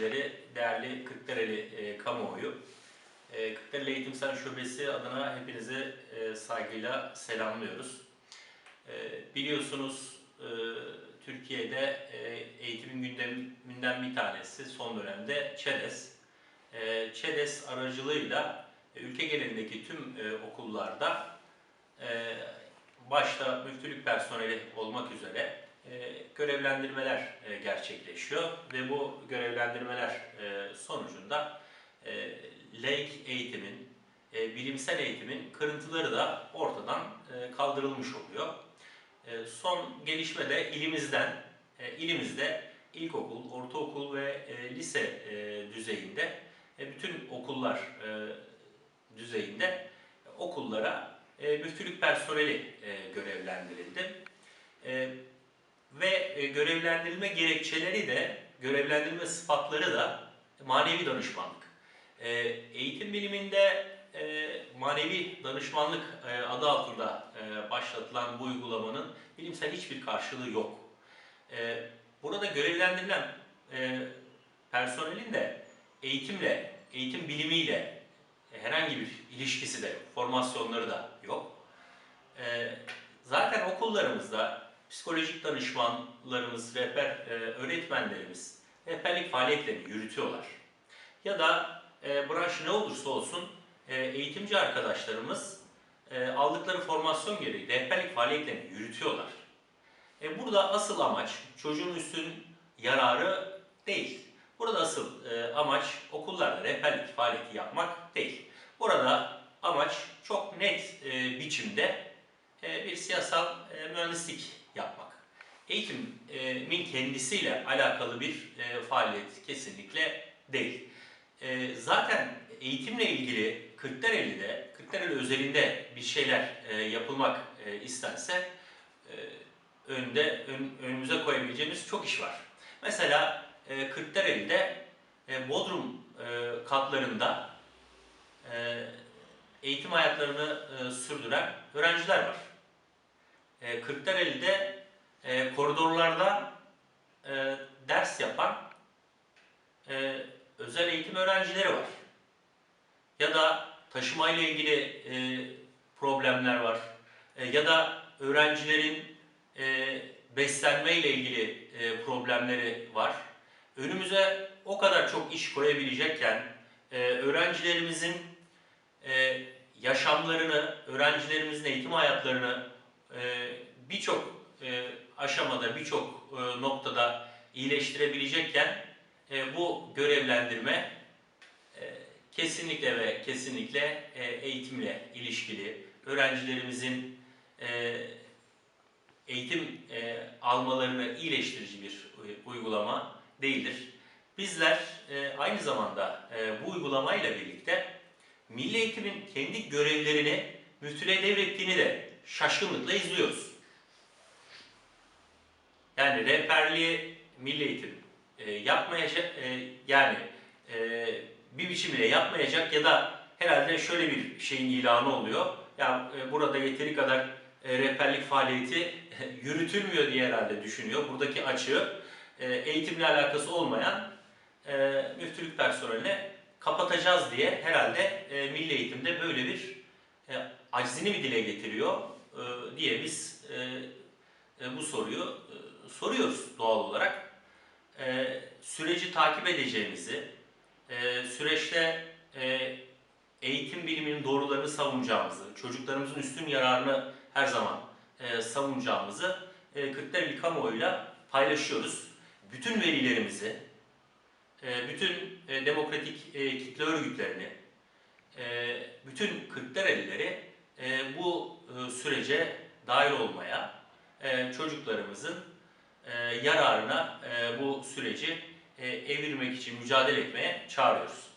yöneticileri, değerli Kırklareli e, kamuoyu. E, Kırklareli Eğitimsel Şubesi adına hepinizi e, saygıyla selamlıyoruz. E, biliyorsunuz e, Türkiye'de e, eğitimin gündeminden bir tanesi son dönemde ÇEDES. E, ÇEDES aracılığıyla e, ülke genelindeki tüm e, okullarda e, başta müftülük personeli olmak üzere görevlendirmeler e, gerçekleşiyor ve bu görevlendirmeler e, sonucunda e, laik eğitimin, e, bilimsel eğitimin kırıntıları da ortadan kaldırılmış oluyor. Son gelişme de ilimizden, ilimizde ilkokul, ortaokul ve lise düzeyinde bütün okullar düzeyinde okullara e, müftülük personeli görevlendirildi. Ve e, görevlendirilme gerekçeleri de, görevlendirilme sıfatları da manevi danışmanlık. E, eğitim biliminde e, manevi danışmanlık adı altında başlatılan bu uygulamanın bilimsel hiçbir karşılığı yok. Burada görevlendirilen personelin de eğitimle, eğitim bilimiyle herhangi bir ilişkisi de formasyonları da yok. Zaten okullarımızda psikolojik danışmanlarımız, rehber e, öğretmenlerimiz rehberlik faaliyetlerini yürütüyorlar. Ya da e, branş ne olursa olsun e, eğitimci arkadaşlarımız e, aldıkları formasyon gereği rehberlik faaliyetlerini yürütüyorlar. E, burada asıl amaç çocuğun üstün yararı değil. Burada asıl e, amaç okullarda rehberlik faaliyeti yapmak değil. Burada amaç çok net e, biçimde e, bir siyasal e, mühendislik yapmak. Eğitimin kendisiyle alakalı bir e, faaliyet kesinlikle değil. E, zaten eğitimle ilgili Kırklareli'de, Kırklareli özelinde bir şeyler e, yapılmak istense önde ön, önümüze koyabileceğimiz çok iş var. Mesela e, Kırklareli'de e, Bodrum katlarında eğitim hayatlarını e, sürdüren öğrenciler var. E, Kırklareli'de e, koridorlarda e, ders yapan e, özel eğitim öğrencileri var. Ya da taşımayla ilgili e, problemler var. E, ya da öğrencilerin e, beslenmeyle ilgili e, problemleri var. Önümüze o kadar çok iş koyabilecekken e, öğrencilerimizin e, yaşamlarını, öğrencilerimizin eğitim hayatlarını birçok e, aşamada, birçok e, noktada iyileştirebilecekken e, bu görevlendirme kesinlikle ve kesinlikle eğitimle ilişkili, öğrencilerimizin eğitim almalarını iyileştirici bir uygulama değildir. Bizler aynı zamanda bu uygulamayla birlikte milli eğitimin kendi görevlerini müftülüğe devrettiğini de şaşkınlıkla izliyoruz. Yani rehberliği milli eğitim e, yapmayacak, e, yani e, bir biçimde yapmayacak ya da herhalde şöyle bir şeyin ilanı oluyor. Ya e, burada yeteri kadar e, rehberlik faaliyeti yürütülmüyor diye herhalde düşünüyor. Buradaki açığı e, eğitimle alakası olmayan e, müftülük personeline kapatacağız diye herhalde e, milli eğitimde böyle bir e, aczini mi dile getiriyor e, diye biz e, e, bu soruyu e, soruyoruz doğal olarak. Süreci takip edeceğimizi, süreçte eğitim biliminin doğrularını savunacağımızı, çocuklarımızın üstün yararını her zaman savunacağımızı e, Kırklareli kamuoyuyla paylaşıyoruz. Bütün velilerimizi, e, bütün demokratik kitle örgütlerini, e, bütün Kırklarelileri e, bu e, sürece dahil olmaya, e, çocuklarımızın e, yararına bu süreci evirmek için mücadele etmeye çağırıyoruz.